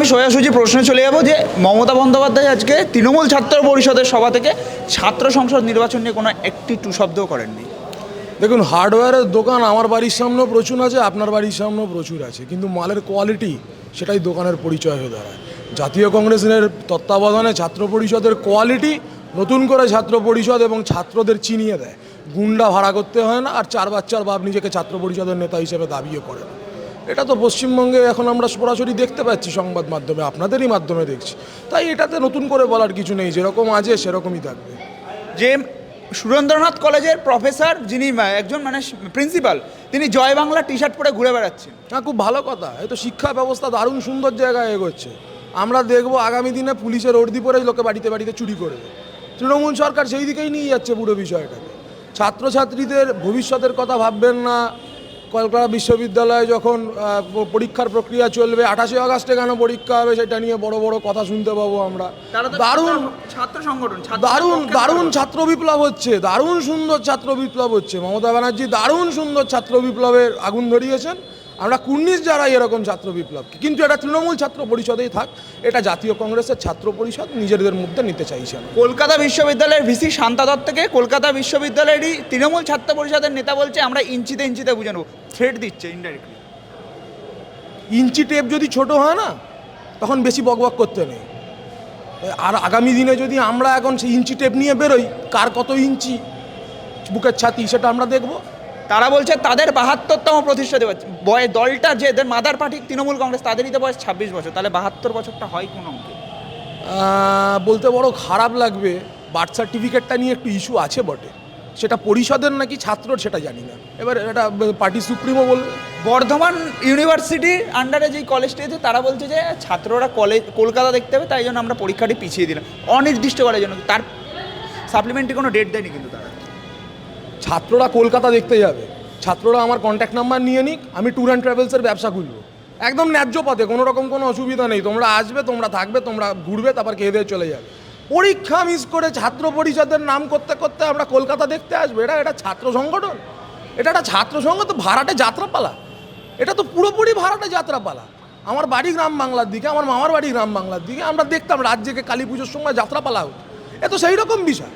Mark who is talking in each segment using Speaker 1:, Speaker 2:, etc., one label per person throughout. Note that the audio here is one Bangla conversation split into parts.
Speaker 1: আমি সোজাসুজি প্রশ্নে চলে যাব যে মমতা বন্দ্যোপাধ্যায় আজকে তৃণমূল ছাত্র পরিষদের সভা থেকে ছাত্র সংসদ নির্বাচন নিয়ে কোনো একটি টু শব্দও করেননি।
Speaker 2: দেখুন, হার্ডওয়্যারের দোকান আমার বাড়ির সামনেও প্রচুর আছে, আপনার বাড়ির সামনেও প্রচুর আছে, কিন্তু মালের কোয়ালিটি সেটাই দোকানের পরিচয় হয়ে দাঁড়ায়। জাতীয় কংগ্রেসের তত্ত্বাবধানে ছাত্র পরিষদের কোয়ালিটি নতুন করে ছাত্র পরিষদ এবং ছাত্রদের চিনিয়ে দেয়। গুন্ডা ভাড়া করতে হয় না, আর চার বাচ্চার বাপ নিজেকে ছাত্র পরিষদের নেতা হিসেবে দাবিও করে না। এটা তো পশ্চিমবঙ্গে এখন আমরা সরাসরি দেখতে পাচ্ছি সংবাদ মাধ্যমে আপনাদেরই মাধ্যমে দেখছি। তাই এটাতে নতুন করে বলার কিছু নেই যেরকম আছে সেরকমই থাকবে।
Speaker 1: যে সুরেন্দ্রনাথ কলেজের প্রফেসর যিনি একজন মানে প্রিন্সিপাল তিনি জয় বাংলা টি শার্ট পরে ঘুরে বেড়াচ্ছেন।
Speaker 2: হ্যাঁ খুব ভালো কথা। এই তো শিক্ষা ব্যবস্থা দারুণ সুন্দর জায়গায় এগোচ্ছে। আমরা দেখব আগামী দিনে পুলিশের অর্দি পরে লোকে বাড়িতে বাড়িতে চুরি করবে। তৃণমূল সরকার সেই দিকেই নিয়ে যাচ্ছে পুরো বিষয়টাকে। ছাত্রছাত্রীদের ভবিষ্যতের কথা ভাববেন না কলকাতা বিশ্ববিদ্যালয়ে যখন পরীক্ষার প্রক্রিয়া চলবে আঠাশে আগস্টে কেন পরীক্ষা হবে সেটা নিয়ে বড় বড় কথা শুনতে পাবো আমরা। দারুণ
Speaker 1: ছাত্র সংগঠন
Speaker 2: দারুণ দারুণ ছাত্র বিপ্লব হচ্ছে দারুণ সুন্দর ছাত্র বিপ্লব হচ্ছে। মমতা ব্যানার্জি দারুণ সুন্দর ছাত্র বিপ্লবের আগুন ধরিয়েছেন। আমরা কুর্নিশ যারা এরকম ছাত্র বিপ্লব কিন্তু এটা তৃণমূল ছাত্র পরিষদেই থাক এটা জাতীয় কংগ্রেসের ছাত্র পরিষদ নিজেদের মধ্যে নিতে চাইছে
Speaker 1: কলকাতা বিশ্ববিদ্যালয়ের ভিসি শান্তা দত্তকে কলকাতা বিশ্ববিদ্যালয়েরই তৃণমূল ছাত্র পরিষদের নেতা বলছে আমরা ইঞ্চিতে ইঞ্চিতে বুঝে নেব। থ্রেট দিচ্ছে ইনডাইরেক্টলি
Speaker 2: ইঞ্চি টেপ যদি ছোট হয় না তখন বেশি বকবক করতে নেই। আর আগামী দিনে যদি আমরা এখন সেই ইঞ্চি টেপ নিয়ে বেরোই কার কত ইঞ্চি বুকের ছাতি সেটা আমরা দেখব।
Speaker 1: তারা বলছে তাদের বাহাত্তরতম প্রতিষ্ঠা দেওয়া বয় দলটা যে এদের মাদার পার্টি তৃণমূল কংগ্রেস তাদেরই তো বয়স ছাব্বিশ বছর। তাহলে বাহাত্তর বছরটা হয় কোন অঙ্কে?
Speaker 2: বলতে বড় খারাপ লাগবে বার্থ সার্টিফিকেটটা নিয়ে একটু ইস্যু আছে বটে। সেটা পরিষদের নাকি ছাত্রর সেটা জানি না। এবার এটা পার্টি সুপ্রিমো বলবে।
Speaker 1: বর্ধমান ইউনিভার্সিটির আন্ডারে যেই কলেজটি আছে তারা বলছে যে ছাত্ররা কলেজ কলকাতা দেখতে হবে তাই জন্য আমরা পরীক্ষাটি পিছিয়ে দিলাম। অনির্দিষ্টকালের জন্য। তার সাপ্লিমেন্টারি কোনো ডেট দেয়নি কিন্তু তারা।
Speaker 2: ছাত্ররা কলকাতা দেখতে যাবে। ছাত্ররা আমার কন্ট্যাক্ট নাম্বার নিয়ে নিক, আমি ট্যুর অ্যান্ড ট্রাভেলসের ব্যবসা খুলব। একদম ন্যায্য পথে কোনো রকম কোনো অসুবিধা নেই। তোমরা আসবে, তোমরা থাকবে, তোমরা ঘুরবে, তারপর খেয়ে দিয়ে চলে যাবে। পরীক্ষা মিস করে ছাত্র পরিষদের নাম করতে করতে আমরা কলকাতা দেখতে আসব। এটা এটা ছাত্র সংগঠন। এটা একটা ছাত্র সংঘ তো ভাড়াটে যাত্রাপালা। এটা তো পুরোপুরি ভাড়াটে যাত্রাপালা। আমার বাড়ি গ্রাম বাংলার দিকে, আমার মামার বাড়ি গ্রাম বাংলার দিকে, আমরা দেখতাম রাজ্যকে কালী পুজোর সময় যাত্রাপালা হতো। এ তো সেই রকম বিষয়।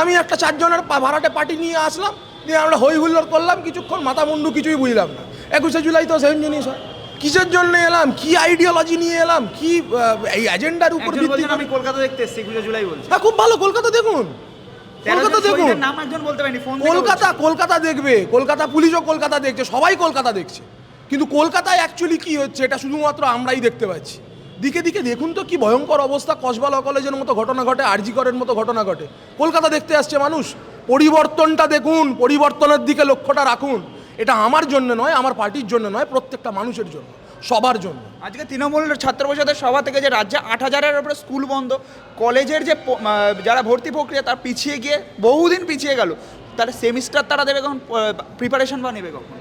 Speaker 2: আমি একটা চারজনের ভাড়াটে পার্টি নিয়ে আসলাম দিয়ে আমরা হই হুল্লোড় করলাম কিছুক্ষণ মাথা মুন্ডু কিছুই বুঝলাম না। একুশে জুলাই তো সেম জিনিস হয়। কিসের জন্য এলাম? কি আইডিওলজি নিয়ে এলাম? কি এই এজেন্ডার উপর ভিত্তি
Speaker 1: আমি কলকাতা দেখতে এসেছি জুলাই বলছি।
Speaker 2: হ্যাঁ খুব ভালো কলকাতা দেখুন। কলকাতা দেখুন। কলকাতা কলকাতা দেখবে। কলকাতা পুলিশও কলকাতা দেখছে সবাই কলকাতা দেখছে। কিন্তু কলকাতায় অ্যাকচুয়ালি কি হচ্ছে এটা শুধুমাত্র আমরাই দেখতে পাচ্ছি। দিকে দিকে দেখুন তো কি ভয়ঙ্কর অবস্থা কসবা ল কলেজের মতো ঘটনা ঘটে, আরজি করের মতো ঘটনা ঘটে। কলকাতা দেখতে আসছে মানুষ, পরিবর্তনটা দেখুন, পরিবর্তনের দিকে লক্ষ্যটা রাখুন। এটা আমার জন্য নয়, আমার পার্টির জন্য নয়, প্রত্যেকটা মানুষের জন্য, সবার জন্য।
Speaker 1: আজকে তৃণমূল ছাত্র পরিষদের সভা থেকে যে রাজ্যে আট হাজারের উপরে স্কুল বন্ধ, কলেজের যে যারা ভর্তি প্রক্রিয়া, তার পিছিয়ে গিয়ে বহুদিন পিছিয়ে গেল। তাহলে সেমিস্টার তারা দেবে কখন? প্রিপারেশন বা নেবে কখন?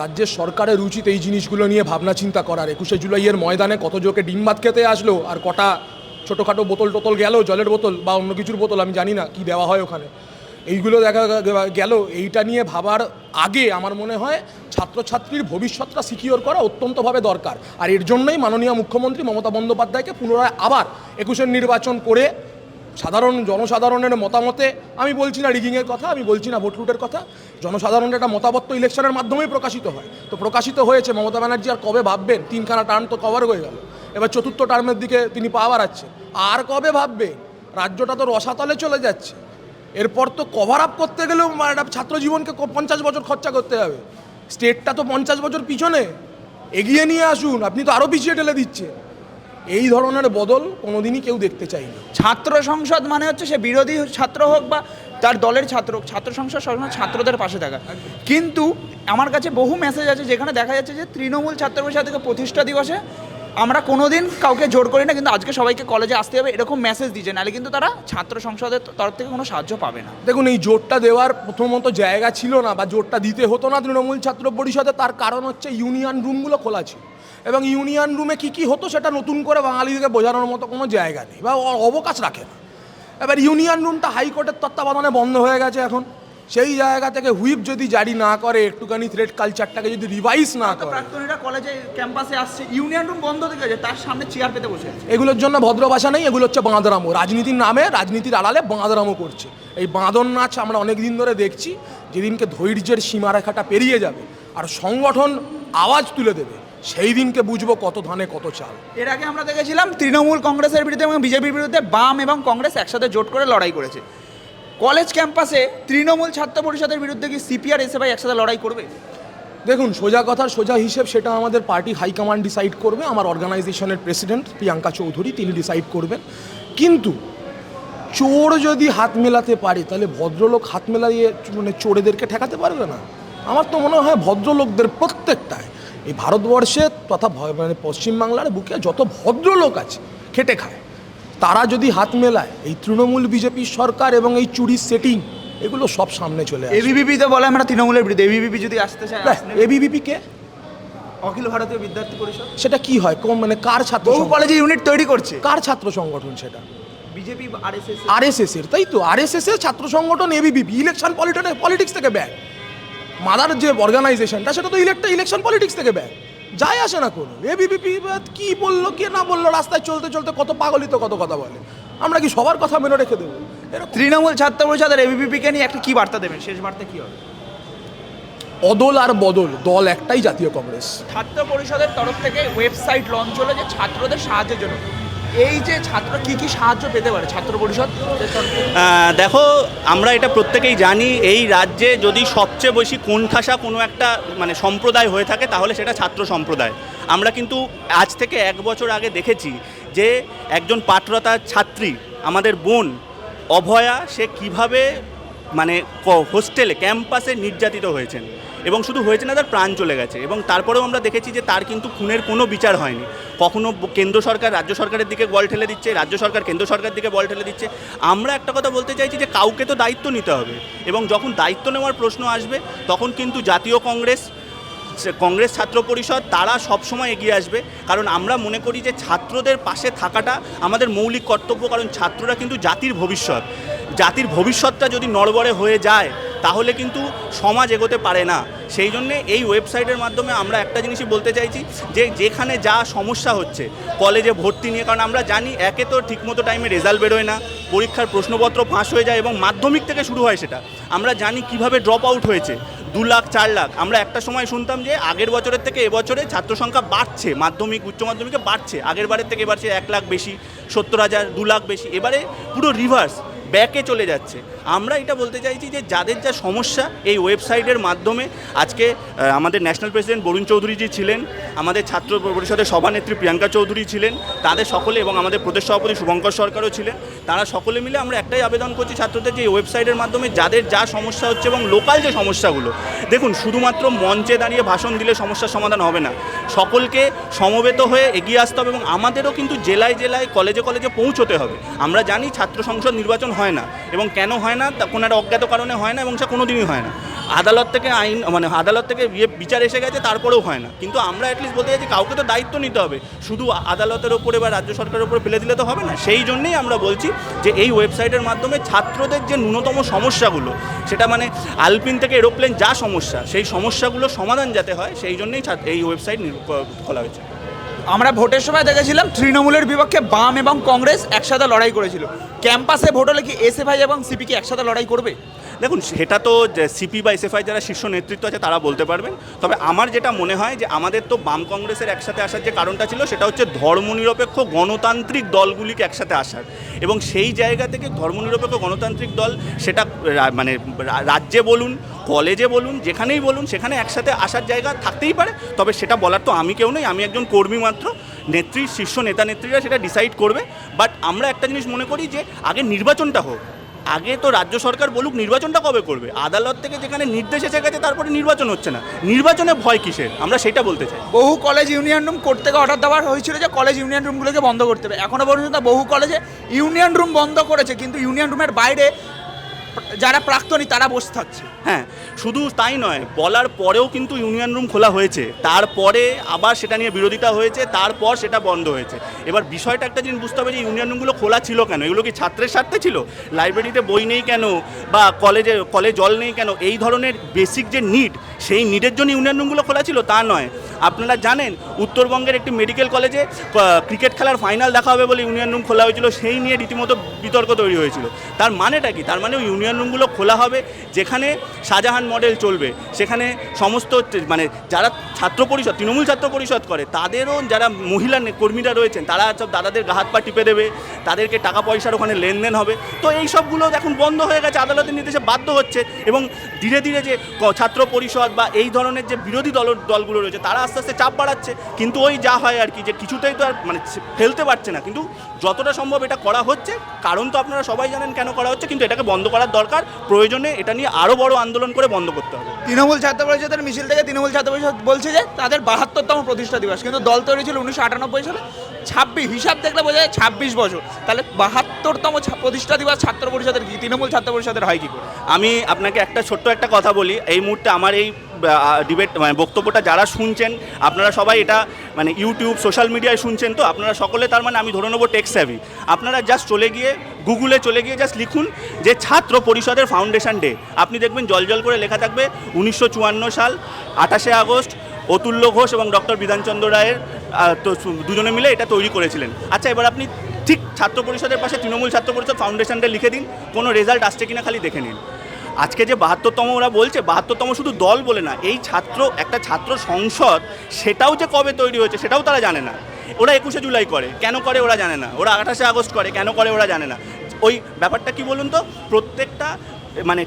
Speaker 2: রাজ্যের সরকারের উচিত এই জিনিসগুলো নিয়ে ভাবনা চিন্তা করার। একুশে জুলাইয়ের ময়দানে কত জোকে ডিম ভাত খেতে আসলো আর কটা ছোটোখাটো বোতল টোতল গেল, জলের বোতল বা অন্য কিছুর বোতল, আমি জানি না কি দেওয়া হয় ওখানে। এইগুলো দেখা গেল, এইটা নিয়ে ভাবার আগে আমার মনে হয় ছাত্রছাত্রীর ভবিষ্যৎটা সিকিওর করা অত্যন্তভাবে দরকার। আর এর জন্যই মাননীয় মুখ্যমন্ত্রী মমতা বন্দ্যোপাধ্যায়কে পুনরায় আবার একুশের নির্বাচন করে সাধারণ জনসাধারণের মতামতে আমি বলছি না রিগিংয়ের কথা, আমি বলছি না ভোট লুটের কথা। জনসাধারণের একটা মতামত তো ইলেকশনের মাধ্যমেই প্রকাশিত হয়। তো প্রকাশিত হয়েছে, মমতা ব্যানার্জি আর কবে ভাববেন? তিনখানা টার্ম তো কভার হয়ে গেল। এবার চতুর্থ টার্মের দিকে তিনি পা বাড়াচ্ছে আর কবে ভাববেন? রাজ্যটা তো রসাতলে চলে যাচ্ছে। এরপর তো কভার আপ করতে গেলেও একটা ছাত্র জীবনকে পঞ্চাশ বছর খরচা করতে হবে। স্টেটটা তো পঞ্চাশ বছর পিছনে। এগিয়ে নিয়ে আসুন, আপনি তো আরও পিছিয়ে ঠেলে দিচ্ছে এই ধরনের বদল কোনোদিনই কেউ দেখতে চাই না।
Speaker 1: ছাত্র সংসদ মানে হচ্ছে সে বিরোধী ছাত্র হোক বা তার দলের ছাত্র হোক ছাত্র সংসদ সবসময় ছাত্রদের পাশে থাকা। কিন্তু আমার কাছে বহু মেসেজ আছে যেখানে দেখা যাচ্ছে যে তৃণমূল ছাত্র পরিষদ থেকে প্রতিষ্ঠা দিবসে আমরা কোনোদিন কাউকে জোর করি না কিন্তু আজকে সবাইকে কলেজে আসতে হবে এরকম মেসেজ দিচ্ছে। নাহলে কিন্তু তারা ছাত্র সংসদের তরফ থেকে কোনো সাহায্য পাবে না।
Speaker 2: দেখুন এই জোরটা দেওয়ার প্রথমত জায়গা ছিল না বা জোরটা দিতে হতো না তৃণমূল ছাত্র পরিষদে। তার কারণ হচ্ছে ইউনিয়ন রুমগুলো খোলা ছিল। এবং ইউনিয়ন রুমে কি কি হতো সেটা নতুন করে বাঙালিদেরকে বোঝানোর মতো কোনো জায়গা নেই বা অবকাশ রাখে না। এবার ইউনিয়ন রুমটা হাইকোর্টের তত্ত্বাবধানে বন্ধ হয়ে গেছে এখন। সেই জায়গা থেকে হুইপ যদি জারি না করে একটুখানি থ্রেড কালচারটাকে যদি রিভাইজ না
Speaker 1: তো
Speaker 2: করে।
Speaker 1: প্রাক্তনীরা কলেজে ক্যাম্পাসে আসছে ইউনিয়ন রুম বন্ধ থেকে আছে তার সামনে চেয়ার পেতে বসে আছে।
Speaker 2: এগুলোর জন্য ভদ্র ভাষা নেই এগুলো হচ্ছে বাঁদরামো। রাজনীতির নামে রাজনীতির আড়ালে বাঁদরামো করছে। এই বাঁদর নাচ আমরা অনেক দিন ধরে দেখছি যেদিনকে ধৈর্যের সীমারেখাটা পেরিয়ে যাবে আর সংগঠন আওয়াজ তুলে দেবে। সেই দিনকে বুঝব কত ধানে কত চাল।
Speaker 1: এর আগে আমরা দেখেছিলাম তৃণমূল কংগ্রেসের বিরুদ্ধে এবং বিজেপির বিরুদ্ধে বাম এবং কংগ্রেস একসাথে জোট করে লড়াই করেছে। কলেজ ক্যাম্পাসে তৃণমূল ছাত্র পরিষদের বিরুদ্ধে কি সিপিআর এসএফআই একসাথে লড়াই করবে?
Speaker 2: দেখুন সোজা কথার সোজা হিসেব সেটা আমাদের পার্টি হাইকমান্ড ডিসাইড করবে আমার অর্গানাইজেশনের প্রেসিডেন্ট প্রিয়াঙ্কা চৌধুরী তিনি ডিসাইড করবেন। কিন্তু চোর যদি হাত মেলাতে পারে তাহলে ভদ্রলোক হাত মেলাইয়ে মানে চোরেদেরকে ঠেকাতে পারবে না? আমার তো মনে হয় ভদ্রলোকদের প্রত্যেকটায় এই ভারতবর্ষে তথা মানে পশ্চিমবাংলার বুকে যত ভদ্রলোক আছে খেটে খায়। তারা যদি হাত মেলায় এই তৃণমূল বিজেপি সরকার এবং এই চুরির সেটিং এগুলো সব সামনে চলে আসে।
Speaker 1: এবিভিপি তো বলে আমরা তৃণমূলের বিরুদ্ধে। এবিভিপি যদি আসতে চায়।
Speaker 2: এবিভিপি কে?
Speaker 1: অখিল ভারতীয় বিদ্যার্থী পরিষদ।
Speaker 2: সেটা কি হয়? কোন মানে কার ছাত্র
Speaker 1: বহু কলেজে ইউনিট তৈরি করছে।
Speaker 2: কার ছাত্র সংগঠন সেটা?
Speaker 1: বিজেপি আরএসএস
Speaker 2: আরএসএস এর। তাই তো? আরএসএস এর ছাত্র সংগঠন এবিবিপি ইলেকশন পলিটিক্স থেকে ব্যাগ মাদার যে অর্গানাইজেশনটা সেটা তো ইলেকটা ইলেকশন পলিটিক্স থেকে ব্যাগ যায় আসে না কোনো। এবিবিপি কি বলল কে না বলল রাস্তায় চলতে চলতে কত পাগলিত কত কথা বলে। আমরা কি সবার কথা মেনে রেখে দেবো?
Speaker 1: তৃণমূল ছাত্র পরিষদের এবিভিপি কে নিয়ে একটা কি বার্তা দেবেন? শেষ বার্তা কি হবে?
Speaker 2: অদল আর বদল দল একটাই জাতীয় কংগ্রেস।
Speaker 1: ছাত্র পরিষদের তরফ থেকে ওয়েবসাইট লঞ্চ হলো যে ছাত্রদের সাহায্যের জন্য। এই যে ছাত্র কি কি সাহায্য পেতে পারে ছাত্র পরিষদ?
Speaker 3: দেখো, আমরা এটা প্রত্যেকেই জানি, এই রাজ্যে যদি সবচেয়ে বেশি কোণঠাসা কোনো একটা মানে সম্প্রদায় হয়ে থাকে, তাহলে সেটা ছাত্র সম্প্রদায়। আমরা কিন্তু আজ থেকে এক বছর আগে দেখেছি যে একজন পাঠরতা ছাত্রী, আমাদের বোন, অভয়া, সে কীভাবে মানে হোস্টেলে, ক্যাম্পাসে নির্যাতিত হয়েছেন। এবং শুধু হয়েছে না, তার প্রাণ চলে গেছে। এবং তারপরেও আমরা দেখেছি যে তার কিন্তু খুনের কোনো বিচার হয়নি। কখনো কেন্দ্র সরকার, রাজ্য সরকারের দিকে বল ঠেলে দিচ্ছে, রাজ্য সরকার, কেন্দ্র সরকারের দিকে বল ঠেলে দিচ্ছে। আমরা একটা কথা বলতে চাইছি যে কাউকে তো দায়িত্ব নিতে হবে। এবং যখন দায়িত্ব নেওয়ার প্রশ্ন আসবে, তখন কিন্তু জাতীয় কংগ্রেস কংগ্রেস ছাত্র পরিষদ, তারা সবসময় এগিয়ে আসবে। কারণ আমরা মনে করি যে ছাত্রদের পাশে থাকাটা আমাদের মৌলিক কর্তব্য। কারণ ছাত্ররা কিন্তু জাতির ভবিষ্যৎ। জাতির ভবিষ্যৎটা যদি নড়বড়ে হয়ে যায় তাহলে কিন্তু সমাজ এগোতে পারে না। সেই জন্যে এই ওয়েবসাইটের মাধ্যমে আমরা একটা জিনিসই বলতে চাইছি যে যেখানে যা সমস্যা হচ্ছে কলেজে ভর্তি নিয়ে, কারণ আমরা জানি একে তো ঠিকমতো টাইমে রেজাল্ট বেরোয় না, পরীক্ষার প্রশ্নপত্র ফাঁস হয়ে যায় এবং মাধ্যমিক থেকে শুরু হয় সেটা। আমরা জানি কীভাবে ড্রপ আউট হয়েছে, দু লাখ, চার লাখ। আমরা একটা সময় শুনতাম যে আগের বছরের থেকে এবছরে ছাত্র সংখ্যা বাড়ছে, মাধ্যমিক, উচ্চ মাধ্যমিকে বাড়ছে, আগের বারের থেকে সে এক লাখ বেশি, সত্তর হাজার, দু লাখ বেশি। এবারে পুরো রিভার্স ব্যাকে চলে যাচ্ছে। আমরা এটা বলতে চাইছি যে যাদের যা সমস্যা এই ওয়েবসাইটের মাধ্যমে, আজকে আমাদের ন্যাশনাল প্রেসিডেন্ট বরুণ চৌধুরীজি ছিলেন, আমাদের ছাত্র পরিষদের সভানেত্রী প্রিয়াঙ্কা চৌধুরী ছিলেন, তাদের সকলে এবং আমাদের প্রদেশ সভাপতি শুভঙ্কর সরকারও ছিলেন, তারা সকলে মিলে আমরা একটাই আবেদন করছি ছাত্রদের যে এই ওয়েবসাইটের মাধ্যমে যাদের যা সমস্যা হচ্ছে এবং লোকাল যে সমস্যাগুলো, দেখুন শুধুমাত্র মঞ্চে দাঁড়িয়ে ভাষণ দিলে সমস্যার সমাধান হবে না। সকলকে সমবেত হয়ে এগিয়ে আসতে হবে এবং আমাদেরও কিন্তু জেলায় জেলায় কলেজে কলেজে পৌঁছতে হবে। আমরা জানি ছাত্র সংসদ নির্বাচন হয় না। এবং কেন হয় না? তা কোনো একটা অজ্ঞাত কারণে হয় না এবং সে কোনো দিনই হয় না। আদালত থেকে আইন মানে আদালত থেকে ইয়ে বিচার এসে গেছে, তারপরেও হয় না। কিন্তু আমরা অ্যাটলিস্ট বলতে চাইছি, কাউকে তো দায়িত্ব নিতে হবে। শুধু আদালতের ওপরে বা রাজ্য সরকারের উপরে ফেলে দিলে তো হবে না। সেই জন্যেই আমরা বলছি যে এই ওয়েবসাইটের মাধ্যমে ছাত্রদের যে ন্যূনতম সমস্যাগুলো, সেটা মানে আলপিন থেকে এরোপ্লেন যা সমস্যা, সেই সমস্যাগুলো সমাধান যাতে হয়, সেই জন্যই এই ওয়েবসাইট খোলা হয়েছে।
Speaker 1: আমরা ভোটের সময় দেখেছিলাম তৃণমূলের বিপক্ষে বাম এবং কংগ্রেস একসাথে লড়াই করেছিল। ক্যাম্পাসে ভোট হলে কি এসএফআই এবং সিপি কি একসাথে লড়াই করবে?
Speaker 3: দেখুন, সেটা তো সিপি বা এসএফআই যারা শীর্ষ নেতৃত্ব আছে তারা বলতে পারবেন। তবে আমার যেটা মনে হয় যে আমাদের তো বাম কংগ্রেসের একসাথে আসার যে কারণটা ছিল সেটা হচ্ছে ধর্মনিরপেক্ষ গণতান্ত্রিক দলগুলিকে একসাথে আসার। এবং সেই জায়গা থেকে ধর্মনিরপেক্ষ গণতান্ত্রিক দল সেটা মানে রাজ্যে বলুন কলেজে বলুন, যেখানেই বলুন, সেখানে একসাথে আসার জায়গা থাকতেই পারে। তবে সেটা বলার তো আমি কেউ নেই, আমি একজন কর্মী মাত্র। নেত্রী, শীর্ষ নেতা নেত্রীরা সেটা ডিসাইড করবে। বাট আমরা একটা জিনিস মনে করি যে, আগে নির্বাচনটা হোক। আগে তো রাজ্য সরকার বলুক, নির্বাচনটা কবে করবে? আদালত থেকে যেখানে নির্দেশ এসে গেছে, তারপরে নির্বাচন হচ্ছে না। নির্বাচনে ভয় কিসের? আমরা সেটা বলতে চাই।
Speaker 1: বহু কলেজ ইউনিয়ন রুম করতে থেকে অর্ডার দেওয়ার হয়েছিল যে কলেজ ইউনিয়ন রুমগুলোকে বন্ধ করতে হবে। এখনও পর্যন্ত বহু কলেজে ইউনিয়ন রুম বন্ধ করেছে, কিন্তু ইউনিয়ন রুমের বাইরে যারা প্রাক্তনী, তারা বসে থাকছে।
Speaker 3: হ্যাঁ শুধু তাই নয়, বলার পরেও কিন্তু ইউনিয়ন রুম খোলা হয়েছে। তারপরে আবার সেটা নিয়ে বিরোধিতা হয়েছে, তারপর সেটা বন্ধ হয়েছে। এবার বিষয়টা একটা জিনিস বুঝতে হবে যে, ইউনিয়ন রুমগুলো খোলা ছিল কেন? এগুলো কি ছাত্রের স্বার্থে ছিল? লাইব্রেরিতে বই নেই কেন? বা কলেজে কলেজ জল নেই কেন? এই ধরনের বেসিক যে নিড সেই নিডের জন্য ইউনিয়ন রুমগুলো খোলা ছিল, তা নয়। আপনারা জানেন, উত্তরবঙ্গের একটি মেডিকেল কলেজে ক্রিকেট খেলার ফাইনাল দেখা হবে বলে ইউনিয়ন রুম খোলা হয়েছিল, সেই নিয়ে রীতিমতো বিতর্ক তৈরি হয়েছিল। তার মানেটা কি? তার মানে ওই ইউনিয়ন রুমগুলো খোলা হবে, যেখানে শাহজাহান মডেল চলবে। সেখানে সমস্ত মানে যারা ছাত্র পরিষদ, তৃণমূল ছাত্র পরিষদ করে, তাদেরও যারা মহিলা কর্মীরা রয়েছেন, তারা সব দাদাদের গা হাত পা টিপে দেবে, তাদেরকে টাকা পয়সার ওখানে লেনদেন হবে। তো এই সবগুলো এখন বন্ধ হয়ে গেছে, আদালতের নির্দেশে বাধ্য হচ্ছে এবং ধীরে ধীরে যে ছাত্র পরিষদ বা এই ধরনের যে বিরোধী দল, দলগুলো রয়েছে, তারা আস্তে আস্তে চাপ বাড়াচ্ছে। কিন্তু ওই যা হয় আর কি, যে কিছুটাই তো আর মানে ফেলতে পারছে না। কিন্তু যতটা সম্ভব এটা করা হচ্ছে। কারণ তো আপনারা সবাই জানেন কেন করা হচ্ছে, কিন্তু এটাকে বন্ধ করার দরকার। প্রয়োজনে এটা নিয়ে আরও বড় আন্দোলন করে বন্ধ করতে হবে।
Speaker 1: তৃণমূল ছাত্র পরিষদের মিছিল থেকে তৃণমূল ছাত্র পরিষদ বলছে যে, তাদের বাহাত্তরতম প্রতিষ্ঠা দিবস। কিন্তু দল তৈরি ছিল উনিশশো আটানব্বই সালে। ছাব্বিশ, হিসাব দেখলে বোঝা যায় ছাব্বিশ বছর। তাহলে বাহাত্তরতম প্রতিষ্ঠা দিবস ছাত্র পরিষদের কি? তৃণমূল ছাত্র পরিষদের হয় কি করে?
Speaker 3: আমি আপনাকে একটা ছোট্ট একটা কথা বলি, এই মুহূর্তে আমার এই ডিবেট মানে বক্তব্যটা যারা শুনছেন, আপনারা সবাই এটা মানে ইউটিউব সোশ্যাল মিডিয়ায় শুনছেন তো, আপনারা সকলে তার মানে আমি ধরে নেব টেক্স স্যাভি আপনারা জাস্ট চলে গিয়ে গুগলে চলে গিয়ে জাস্ট লিখুন যে ছাত্র পরিষদের ফাউন্ডেশন ডে আপনি দেখবেন জল জল করে লেখা থাকবে, উনিশশো চুয়ান্ন সাল, আঠাশে আগস্ট অতুল্য ঘোষ এবং ডক্টর বিধানচন্দ্র রায়ের তো দুজনে মিলে এটা তৈরি করেছিলেন। আচ্ছা এবার আপনি ঠিক ছাত্র পরিষদের পাশে তৃণমূল ছাত্র পরিষদ ফাউন্ডেশনটা লিখে দিন, কোনো রেজাল্ট আসছে কিনা খালি দেখে নিন। আজকে যে বাহাত্তরতম ওরা বলছে, বাহাত্তরতম শুধু দল বলে না, এই ছাত্র, একটা ছাত্র সংসদ, সেটাও যে কবে তৈরি হয়েছে সেটাও তারা জানে না। ওরা একুশে জুলাই করে, কেন করে ওরা জানে না। ওরা আঠাশে আগস্ট করে, কেন করে ওরা জানে না। ওই ব্যাপারটা কি বলুন তো? প্রত্যেকটা মানে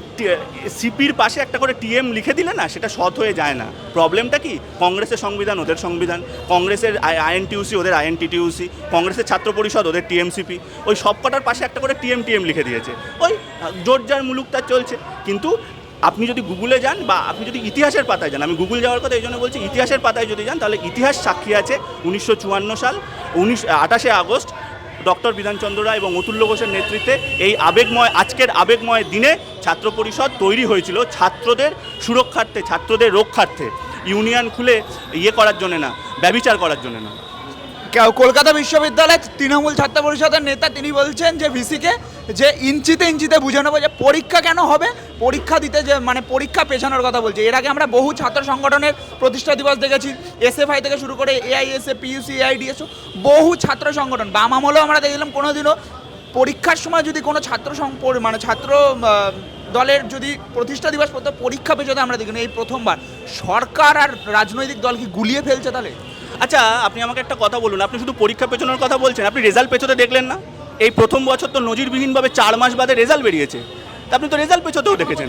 Speaker 3: সিপির পাশে একটা করে টিএম লিখে দিলে না, সেটা সৎ হয়ে যায় না। প্রবলেমটা কি? কংগ্রেসের সংবিধান, ওদের সংবিধান। কংগ্রেসের আইএনটিউসি, ওদের আইএনটিটিউসি। কংগ্রেসের ছাত্র পরিষদ, ওদের টিএমসিপি। ওই সব কটার পাশে একটা করে টিএম টিএম লিখে দিয়েছে। ওই জোর যার মুলুক তার চলছে। কিন্তু আপনি যদি গুগলে যান বা আপনি যদি ইতিহাসের পাতায় যান, আমি গুগল যাওয়ার কথা এই জন্য বলছি, ইতিহাসের পাতায় যদি যান, তাহলে ইতিহাস সাক্ষী আছে উনিশশো চুয়ান্ন সাল, উনিশ, আঠাশে আগস্ট ডক্টর বিধানচন্দ্র রায় এবং অতুল্য ঘোষের নেতৃত্বে এই আবেগময়, আজকের আবেগময় দিনে ছাত্র পরিষদ তৈরি হয়েছিল ছাত্রদের সুরক্ষার্থে, ছাত্রদের রক্ষার্থে। ইউনিয়ন খুলে ইয়ে করার জন্য না, ব্যবিচার করার জন্য না।
Speaker 1: কলকাতা বিশ্ববিদ্যালয়ের তৃণমূল ছাত্র পরিষদের নেতা তিনি বলছেন যে ভিসিকে যে ইঞ্চিতে ইঞ্চিতে বুঝানো যে পরীক্ষা কেন হবে পরীক্ষা দিতে যে মানে পরীক্ষা পেছানোর কথা বলছে। এর আগে আমরা বহু ছাত্র সংগঠনের প্রতিষ্ঠা দিবস দেখেছি এসএফআই থেকে শুরু করে এআইএসএ পিইউসি এআইডিএসও বহু ছাত্র সংগঠন। বাম আমলেও আমরা দেখলাম কোনোদিনও পরীক্ষার সময় যদি কোনো ছাত্র মানে ছাত্র দলের যদি প্রতিষ্ঠা দিবস পর্যন্ত পরীক্ষা পেছাতে আমরা দেখি এই প্রথমবার। সরকার আর রাজনৈতিক দল কি গুলিয়ে ফেলছে তাহলে?
Speaker 3: আচ্ছা আপনি আমাকে একটা কথা বলুন। আপনি শুধু পরীক্ষা পেছনের কথা বলছেন, আপনি রেজাল্ট পেছোতে দেখলেন না? এই প্রথম বছর তো নজিরবিহীনভাবে চার মাস বাদে রেজাল্ট বেরিয়েছে। আপনি তো রেজাল্ট পেছোতেও দেখেছেন।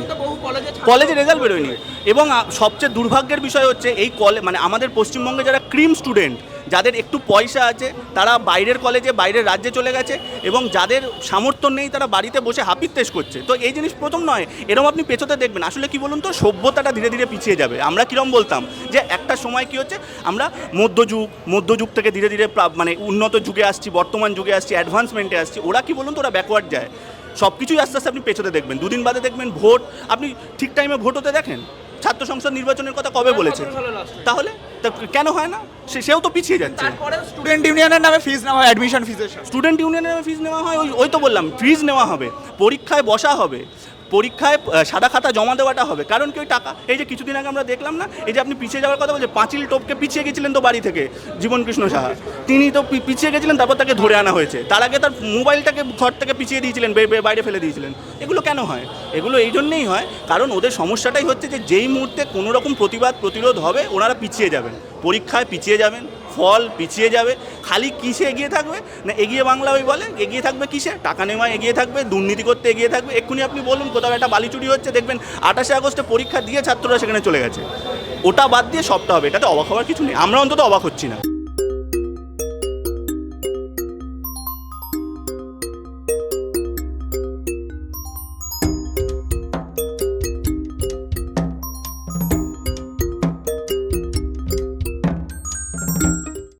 Speaker 1: কলেজে
Speaker 3: রেজাল্ট বেরোয়নি। এবং সবচেয়ে দুর্ভাগ্যের বিষয় হচ্ছে এই কলে মানে আমাদের পশ্চিমবঙ্গে যারা ক্রিম স্টুডেন্ট যাদের একটু পয়সা আছে তারা বাইরের কলেজে বাইরের রাজ্যে চলে গেছে এবং যাদের সামর্থ্য নেই তারা বাড়িতে বসে হাপির তেজ করছে। তো এই জিনিস প্রথম নয় এরকম আপনি পেছোতে দেখবেন। আসলে কি বলুন তো সভ্যতাটা ধীরে ধীরে পিছিয়ে যাবে। আমরা কিরম বলতাম যে একটা সময় কি হচ্ছে আমরা মধ্যযুগ মধ্যযুগ থেকে ধীরে ধীরে মানে উন্নত যুগে আসছি বর্তমান যুগে আসছি অ্যাডভান্সমেন্টে আসছি। ওরা কি বলুন তো ওরা ব্যাকওয়ার্ড যায়। সব কিছুই আস্তে আস্তে আপনি পেছোতে দেখবেন। দুদিন বাদে দেখবেন ভোট আপনি ঠিক টাইমে ভোট হতে দেখেন? ছাত্র সংসদ নির্বাচনের কথা কবে বলেছে? তাহলে? তা কেন হয় না? সে সেও তো পিছিয়ে যাচ্ছে।
Speaker 1: স্টুডেন্ট ইউনিয়নের নামে ফিজ নেওয়া হয় অ্যাডমিশন ফিজের
Speaker 3: স্টুডেন্ট ইউনিয়নের নামে ফিজ নেওয়া হয় ওই ওই তো বললাম ফিজ নেওয়া হবে। পরীক্ষায় বসা হবে। পরীক্ষায় সাদা খাতা জমা দেওয়াটা হবে। কারণ কি ওই টাকা, এই যে কিছুদিন আগে আমরা দেখলাম না, এই যে আপনি পিছিয়ে যাওয়ার কথা বলছে পাঁচিল টোপকে পিছিয়ে গেছিলেন তো বাড়ি থেকে জীবন কৃষ্ণ সাহা। তিনি তো পিছিয়ে গেছিলেন, তারপর তাকে ধরে আনা হয়েছে। তার আগে তার মোবাইলটাকে ঘর থেকে পিছিয়ে দিয়েছিলেন বাইরে ফেলে দিয়েছিলেন। এগুলো কেন হয়? এগুলো এই জন্যেই হয়, কারণ ওদের সমস্যাটাই হচ্ছে যে, যেই মুহূর্তে কোনো রকম প্রতিবাদ, প্রতিরোধ হবে, ওনারা পিছিয়ে যাবেন। পরীক্ষায় পিছিয়ে যাবেন ফল পিছিয়ে যাবে, খালি কিসে এগিয়ে থাকবে? না, এগিয়ে বাংলা ওই বলে, এগিয়ে থাকবে কিসে? টাকা নেওয়া এগিয়ে থাকবে, দুর্নীতি করতে এগিয়ে থাকবে। এক্ষুনি আপনি বলুন, কোথাও একটা বালি চুরি হচ্ছে, দেখবেন আঠাশে আগস্টে পরীক্ষা দিয়ে ছাত্ররা সেখানে চলে গেছে। ওটা বাদ দিয়ে সবটা হবে, এটাতে অবাক হওয়ার কিছু নেই। আমরা অন্তত অবাক হচ্ছি না।